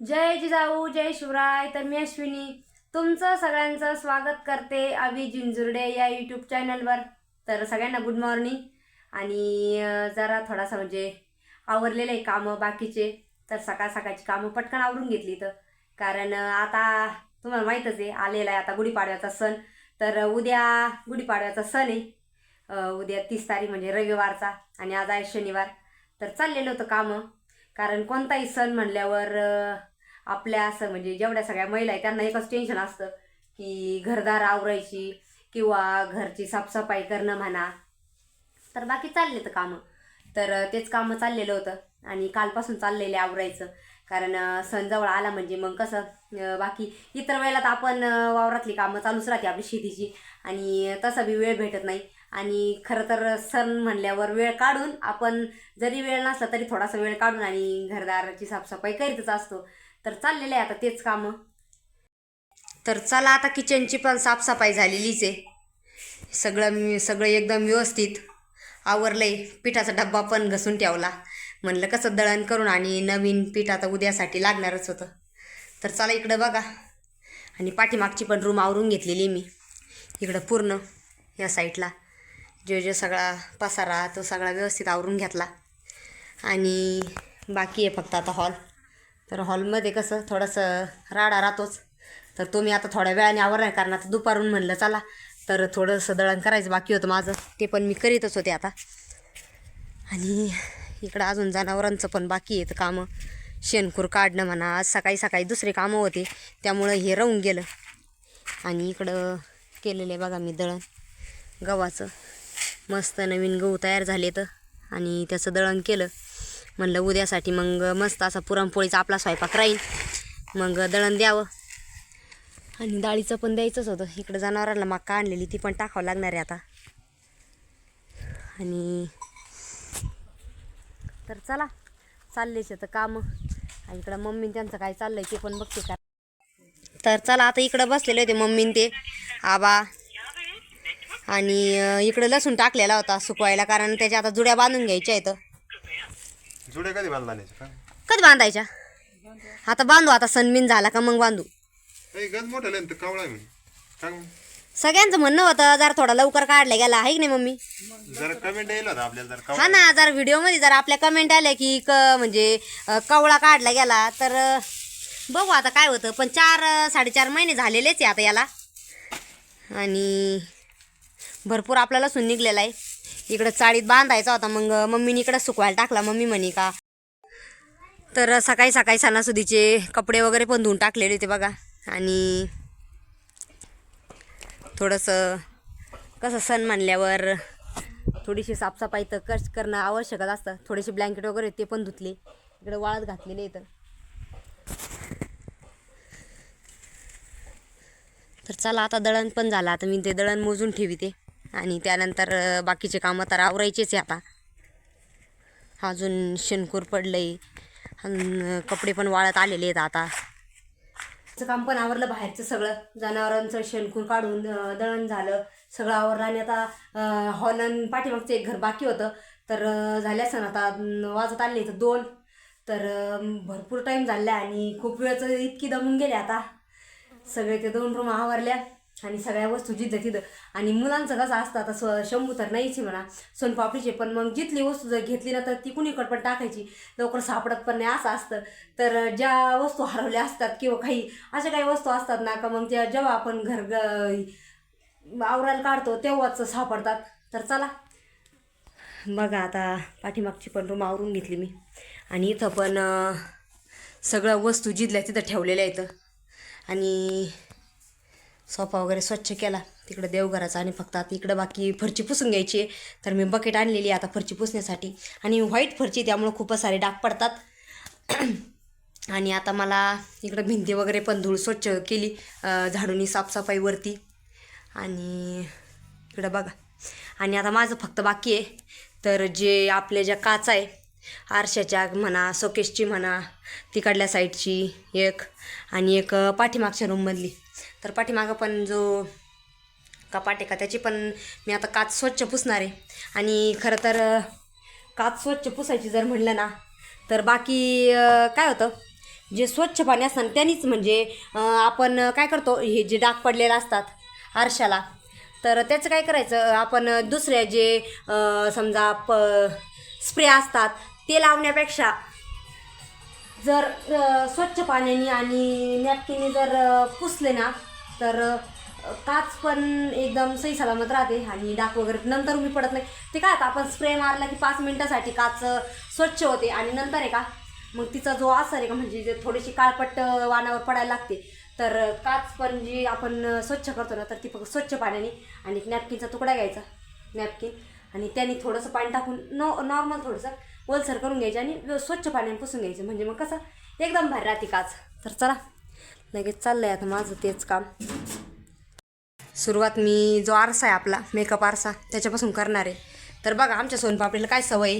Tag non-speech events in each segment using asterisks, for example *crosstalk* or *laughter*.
जय जिजाऊ जय शिवराय तर मी अश्विनी. तुमचं सगळ्यांचं स्वागत करते अभि जिंजुर्डे या यूट्यूब चॅनलवर तर सगळ्यांना गुड मॉर्निंग आणि जरा थोडासा म्हणजे आवरलेलं आहे कामं बाकीचे. तर सकाळ सकाळची कामं पटकन आवरून घेतली तर कारण आता तुम्हाला माहीतच आहे आलेला आहे आता गुढीपाडव्याचा सण. तर उद्या गुढीपाडव्याचा सण आहे. उद्या तीस तारीख म्हणजे रविवारचा आणि आज आहे शनिवार. तर चाललेलं होतं कामं. कारण कोणताही सण म्हणल्यावर आपल्या असं म्हणजे जेवढ्या सगळ्या महिला आहेत त्यांना एकच टेन्शन असतं की घरदार आवरायची किंवा घरची साफसफाई करणं म्हणा. तर बाकी चालले तर कामं. तर तेच कामं चाललेलं होतं आणि कालपासून चाललेले आवरायचं. कारण सण जवळ आला म्हणजे मग कसं बाकी इतर वेळेला तर आपण वावरातली कामं चालूच राहते आपली शेतीची. आणि तसा बी वेळ भेटत नाही. आणि खरं तर सण म्हणल्यावर वेळ काढून आपण जरी वेळ नसला तरी थोडासा वेळ काढून आणि घरदाराची साफसफाई करीतच असतो. तर चाललेलं आहे आता तेच कामं. तर चला आता किचनची पण साफसफाई झालेलीच आहे. सगळं मी सगळं एकदम व्यवस्थित. आवरलंय. पिठाचा डब्बा पण घसून ठेवला. म्हणलं कसं दळण करून आणि नवीन पीठ आता उद्यासाठी लागणारच होतं. तर चला इकडं बघा. आणि पाठीमागची पण रूम आवरून घेतलेली मी. इकडं पूर्ण या साईडला. जो जो सगळा पसारा तो सगळा व्यवस्थित आवरून घेतला. आणि बाकी आहे फक्त आता हॉल. तर हॉलमध्ये कसं थोडंसं राडा राहतोच. तर तो मी आता थोड्या वेळाने आवर नाही कारण आता दुपारून म्हणलं चला. तर थोडंसं दळण करायचं बाकी होतं माझं. ते पण मी करीतच होते आता. आणि इकडं अजून जनावरांचं पण बाकी आहे तर कामं. शेणखूर काढणं म्हणा आज सकाळी सकाळी दुसरे कामं होते. त्यामुळं हे राहून गेलं. आणि इकडं केलेलं आहे बघा मी दळण. गव्हाचं. मस्त नवीन गहू तयार झाले तर आणि त्याचं दळण केलं. म्हणलं उद्यासाठी मग मस्त असा पुरणपोळीचा आपला स्वयंपाक राहील. मग दळण द्यावं. आणि डाळीचं पण द्यायचंच होतं. इकडं जनावरांना मका आणलेली ती पण टाकावं लागणार आहे आता. आणि तर चला चाललेच तर कामं. आणि इकडं मम्मी त्यांचं काय चाललंय ते पण बघते का. तर चला आता इकडं बसलेले होते मम्मीन ते आबा. आणि इकडं लसूण टाकलेला होता सुकवायला कारण त्याच्या आता जुड्या बांधून घ्यायच्या आहेत. जुडे कधी बांधला कधी बांधायच्या? आता बांधू आता सणबिन झाला का मग बांधू. ए गज मोठं लेन तर कावळा आहे मी सांग मग. सगळ्यांचं म्हणणं होतं जरा थोडा लवकर काढला गेला आहे की नाही मम्मी? जरा कमेंट येईल होता आपल्याला जर हा कावळा. ना जर व्हिडिओमध्ये जर आपल्या कमेंट आल्या की क म्हणजे अ, कवळा काढला गेला तर अ, बघू आता काय होतं. पण चार अ, साडेचार महिने झालेलेच आहे आता याला. आणि भरपूर आपल्याला लसूण निघलेला आहे. इकडं चाळीत बांधायचा होता मग मम्मीने इकडं सुकवायला टाकला. मम्मी म्हणे का तर सकाळी सकाळी सणासुदीचे कपडे वगैरे पण धुवून टाकलेले होते बघा. आणि थोडंसं कसं सण मानल्यावर थोडीशी साफसफाई तर कच करणं आवश्यकच असतं. थोडेसे ब्लँकेट वगैरे ते पण धुतले. इकडे वाळत घातलेले इथं. तर चला आता दळण पण झालं. आता मी ते दळण मोजून ठेवी ते. आणि त्यानंतर बाकीचे कामं तर आवरायचेच आहे आता. अजून शेणकूर पडलं आहे कपडे पण वाळत आलेले आहेत आता. काम पण आवरलं बाहेरचं सगळं. जनावरांचं शेणखूर काढून दळण झालं. सगळं आवरलं आणि आता हॉलन पाठीमागचं एक घर बाकी होतं. तर अं, झाले असं आता वाजत आले तर दोन. तर भरपूर टाईम झाला आणि खूप वेळचं इतकी दमून गेले आता. सगळे ते दोन रूम आवरल्या. आणि सगळ्या वस्तू जिथं तिथं. आणि मुलांचं कसं असतं आता स्व शंभू तर नाहीच म्हणा सोनपापडीचे पण मग जिथली वस्तू जर घेतली ना तर ती कुणीकडं पण टाकायची. लवकर सापडत पण नाही असं असतं. तर ज्या वस्तू हरवल्या असतात किंवा काही अशा काही वस्तू असतात ना का मग त्या जेव्हा आपण घर ग- आवरायला काढतो तेव्हाच सापडतात. तर चला. बघा आता पाठीमागची पण रूम आवरून घेतली मी. आणि इथं पण सगळ्या सगळं वस्तू जिथल्या तिथं ठेवलेल्या आहेत. आणि सोफा वगैरे स्वच्छ केला. तिकडं देवघराचा आणि फक्त आता इकडं बाकी फरची पुसून घ्यायची आहे. तर मी बकेट आणलेली आहे आता फरची पुसण्यासाठी. आणि व्हाईट फरची त्यामुळं खूपच सारे डाग पडतात. *clears throat* आणि आता मला इकडं भिंती वगैरे पण धूळ स्वच्छ केली झाडूनी साफसफाईवरती. आणि इकडं बघा. आणि आता माझं फक्त बाकी आहे. तर जे आपल्या ज्या काच आहे आरशाच्या म्हणा सोकेशची म्हणा तिकडल्या साईडची एक आणि एक पाठीमागच्या रूममधली तर पाठीमागं पण जो कपाट आहे का त्याची पण मी आता काच स्वच्छ पुसणार आहे. आणि खरं तर काच स्वच्छ पुसायची जर म्हणलं ना तर बाकी काय होतं? जे स्वच्छ पाणी असतं ना त्यांनीच म्हणजे आपण काय करतो? हे जे डाग पडलेले असतात आरशाला तर त्याचं काय करायचं? आपण दुसऱ्या जे समजा प स्प्रे असतात ते लावण्यापेक्षा जर स्वच्छ पाण्याने आणि नॅपकिनने जर पुसले ना तर काच पण एकदम सही सलामत राहते आणि डाक वगैरे नंतर उभी पडत नाही. ते काय आता आपण स्प्रे मारला की पाच मिनटासाठी काच स्वच्छ होते आणि नंतर आहे का मग तिचा जो असर आहे का म्हणजे जे थोडीशी काळपट्ट वानावर पडायला लागते तर काच पण जी आपण स्वच्छ करतो ना तर ती फक्त स्वच्छ पाण्याने आणि एक नॅपकिनचा तुकडा घ्यायचा नॅपकिन. आणि त्याने थोडंसं पाणी टाकून नॉ नॉर्मल थोडंसं ओलसर करून घ्यायचे आणि स्वच्छ पाण्याने पुसून घ्यायचे. म्हणजे मग कसं? एकदम भारी राहते काच. तर चला लगेच चाललंय आता माझं तेच काम. सुरुवात मी जो आरसा आहे आपला मेकअप आरसा त्याच्यापासून करणार आहे. तर बघा आमच्या सोनपापडीला काय सवय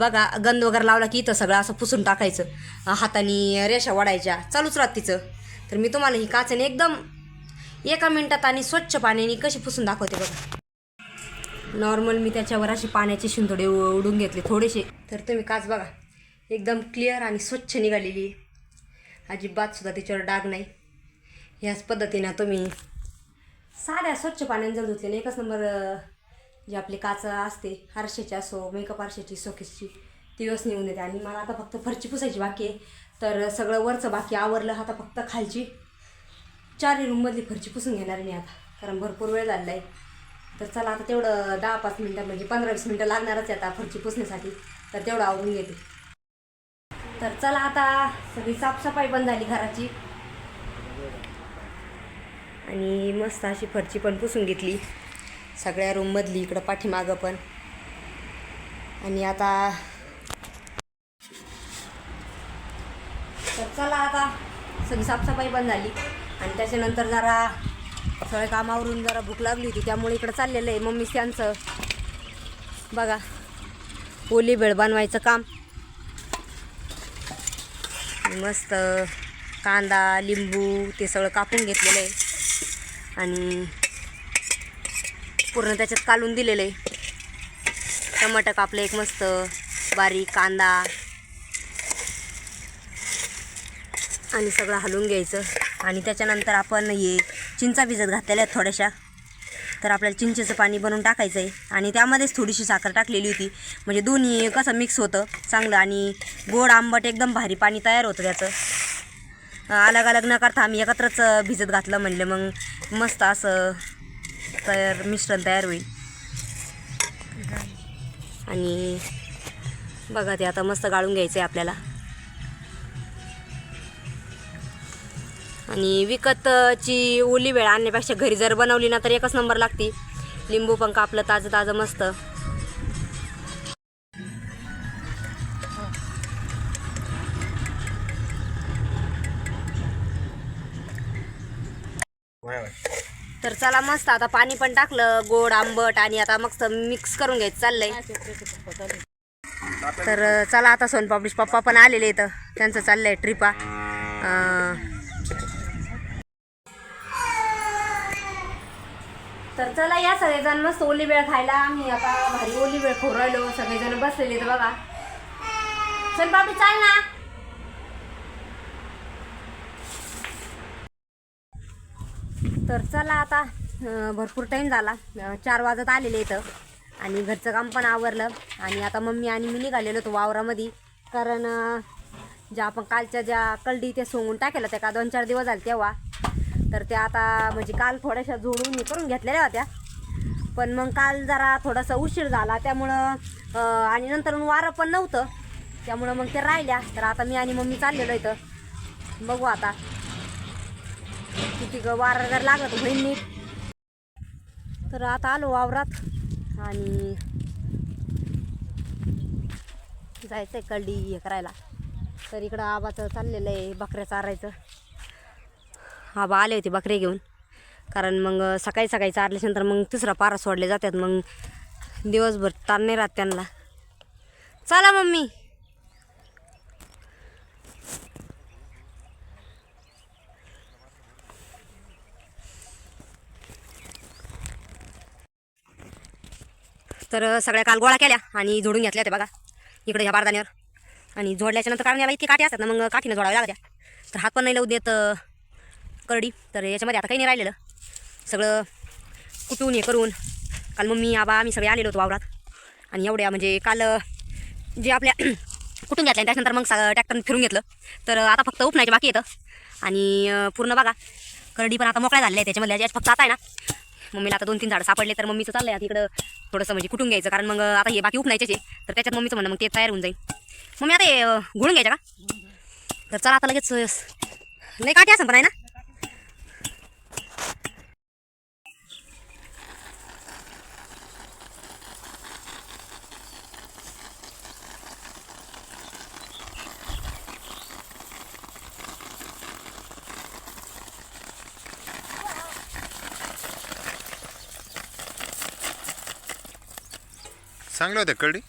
बघा गंध वगैरे लावला की इथं सगळं असं पुसून टाकायचं. हाताने रेषा वाढायच्या चालूच राहत तिचं. तर मी तुम्हाला ही काचेने एकदम एका मिनटात आणि स्वच्छ पाण्याने कशी पुसून दाखवते बघा. नॉर्मल मी त्याच्यावर असे पाण्याचे शिंतोडे उडून घेतले थोडेसे तर तुम्ही काच बघा. एकदम क्लिअर आणि स्वच्छ निघालेली अजिबातसुद्धा त्याच्यावर डाग नाही. ह्याच पद्धतीनं तुम्ही साध्या स्वच्छ पाण्याने जर धुतलेलं एकच नंबर जे आपली काच असते आरशाची असो मेकअप आरशाची सोकेसची ती व्यवस्थित निघून देते. आणि मला आता फक्त फरची पुसायची बाकी आहे. तर सगळं वरचं बाकी आवरलं आता फक्त खालची. चारही रूममधली फरची पुसून घेणार मी आता. कारण भरपूर वेळ झालेला आहे. तर चला आता तेवढं दहा पाच मिनटं म्हणजे पंधरा वीस मिनटं लागणारच आहे आता फरची पुसण्यासाठी. तर तेवढं आवरून घेते. तर चला आता सगळी साफसफाई पण झाली घराची. आणि मस्त अशी फरची पण पुसून घेतली. सगळ्या रूममधली इकडं पाठीमागं पण. आणि आता तर चला आता सगळी साफसफाई पण झाली. आणि त्याच्यानंतर जरा सगळे कामावरून जरा भूक लागली होती त्यामुळे इकडं चाललेलं आहे मम्मी त्यांचं. बघा ओली भेळ बनवायचं काम. मस्त कांदा लिंबू ते सगळं कापून घेतलेलं आहे. आणि पूर्ण त्याच्यात कालून दिलेलं आहे. टमाटर कापलं एक मस्त बारीक कांदा. आणि सगळं हलवून घ्यायचं. आणि त्याच्यानंतर आपण हे चिंचा भिजत घातलेल्या आहेत थोड्याशा. तर आपल्याला चिंचेचं पाणी बनवून टाकायचं आहे आणि त्यामध्येच थोडीशी साखर टाकलेली होती. म्हणजे दोन्ही कसं मिक्स होतं चांगलं. आणि गोड आंबट एकदम भारी पाणी तयार होतं त्याचं. अलग अलग न करता आम्ही एकत्रच भिजत घातलं म्हणलं. मग मस्त असं तयार मिश्रण तयार होईल. आणि बघा ते आता मस्त गाळून घ्यायचं आहे आपल्याला. आणि विकतची ओली वेळ आणण्यापेक्षा घरी जर बनवली ना तर एकच नंबर लागते. लिंबू पण कापलं ताजं ताजं मस्त. तर चला मस्त आता पाणी पण टाकलं गोड आंबट आणि आता मस्त मिक्स करून घ्यायचं चाललंय. तर चला आता सोनपापडीश पप्पा पण आलेले इथं. त्यांचं चाललंय ट्रिपा तर चला या सगळेजण मस्त ओली वेळ खायला. आम्ही आता भारी ओली वेळ खाऊ राहिलो सगळेजण बसलेले तर बघा. सोनपापडी चाल ना. तर चला आता भरपूर टाईम झाला. चार वाजत आलेले इथं. आणि घरचं काम पण आवरलं. आणि आता मम्मी आणि मी निघालेलो होतो वावरामध्ये. कारण ज्या आपण कालच्या ज्या कलडी त्या सोंगून टाकेलं त्या का दोन चार दिवस झाले तेव्हा. तर त्या आता म्हणजे काल थोड्याशा जोडून हे करून घेतलेल्या होत्या. पण मग काल जरा थोडासा उशीर झाला त्यामुळं आणि नंतर मग वारं पण नव्हतं. त्यामुळं मग ते राहिल्या. तर आता मी आणि मम्मी चाललेलो इथं. बघू आता. किती ग वारं जर लागत होईल नीट. तर आता आलो वावरात. आणि जायचं आहे कलडी हे करायला. तर इकडं आबाचं चाललेलं आहे बकऱ्या चारायचं. आबा आले होते बकरे घेऊन. कारण मग सकाळी सकाळी चारल्याच्यानंतर मग तिसरा पारा सोडले जातात. मग दिवसभर ताण नाही राहत त्यांना. चला मम्मी. तर सगळ्या काल गोळा केल्या आणि जोडून घेतल्या ते बघा. इकडे ह्या बारदाण्यावर. आणि जोडल्याच्यानंतर कारण याला इतके काठी असतात ना मग काठीनं जोडाव्या लागत्या. तर हात पण नाही लावू देत करडी. तर याच्यामध्ये आता काही नाही राहिलेलं. सगळं कुटून हे करून काल मम्मी आबा आम्ही सगळे आलेलो होतो वावरात. आणि एवढ्या म्हणजे काल जे आपल्या *clears throat* कुठून घेतल्या त्याच्यानंतर मग सा ट्रॅक्टर फिरून घेतलं. तर आता फक्त उपणायचे बाकी येतं आणि पूर्ण बघा करडी पण आता मोकळ्या झालेल्या आहे त्याच्यामध्ये याच्यात फक्त आता आहे ना मम्मीला आता दोन तीन झाडं सापडले तर मम्मीचं चाललं आता तिकडं थोडंसं म्हणजे कुठून घ्यायचं. कारण मग आता हे बाकी उपणायचे तर त्याच्यात मम्मीचं म्हणणं मग ते तयार होऊन जाईल. मम्मी आता हे घुळून घ्यायचं का? तर चला आता लगेच नाही काठी असं पण आहे ना? चांगले होते कळडी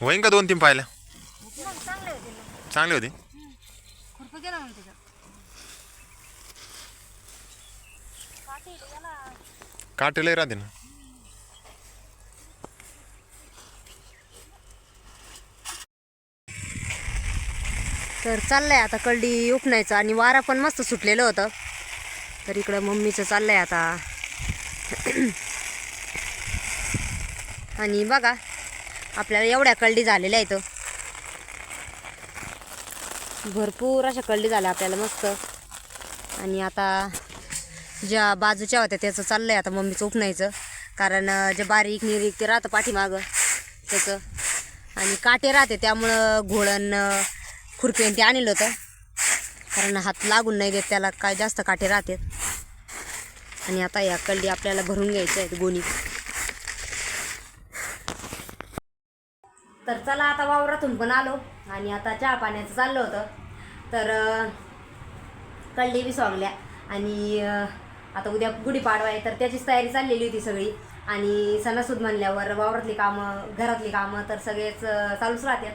होईन का दोन तीन पाहिल्या? चांगले होते काटेलही राहते ना. तर चाललंय आता कळडी उपणायचं आणि वारा पण मस्त सुटलेलं होतं. तर इकडं मम्मीचं चाललंय आता. आणि बघा आपल्याला एवढ्या कळडी झालेल्या आहेत. भरपूर अशा कळडी झाल्या आपल्याला मस्त. आणि आता ज्या बाजूच्या होत्या त्याचं चाललंय आता मम्मीचं उपणायचं. कारण जे बारीक निरीक ते राहतं पाठीमागं. त्याचं. आणि काटे राहते त्यामुळं घोळण खुरपी ते आणलं होतं. कारण हात लागून नाही देत त्याला काय जास्त काठे राहतात. आणि आता या कल्डी आपल्याला भरून घ्यायच्या आहेत गोणी. तर चला आता वावरातून पण आलो आणि आता चहा पाण्याचं चाललं होतं. तर अं, कळली बी सोंगल्या आणि आता उद्या गुढीपाडवा आहे तर त्याचीच तयारी चाललेली होती सगळी. आणि सणासूद म्हणल्यावर वावरातली कामं घरातली कामं तर सगळेच चालूच राहतात.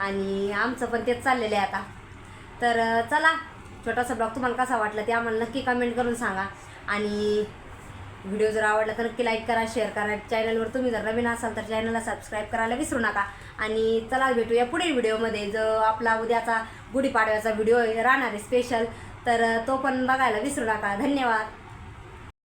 आणि आमचं पण तेच चाललेलं आहे आता. तर चला छोटासा ब्लॉग तुम्हाला कसा वाटला ते आम्हाला नक्की कमेंट करून सांगा. आणि व्हिडिओ जर आवडला तर नक्की लाईक करा शेअर करा. चॅनलवर तुम्ही जर नवीन असाल तर चॅनलला सबस्क्राईब करायला विसरू नका. आणि चला भेटूया पुढील व्हिडिओमध्ये जो आपला उद्याचा गुढीपाडव्याचा व्हिडिओ राहणार आहे स्पेशल तर तो पण बघायला विसरू नका. धन्यवाद.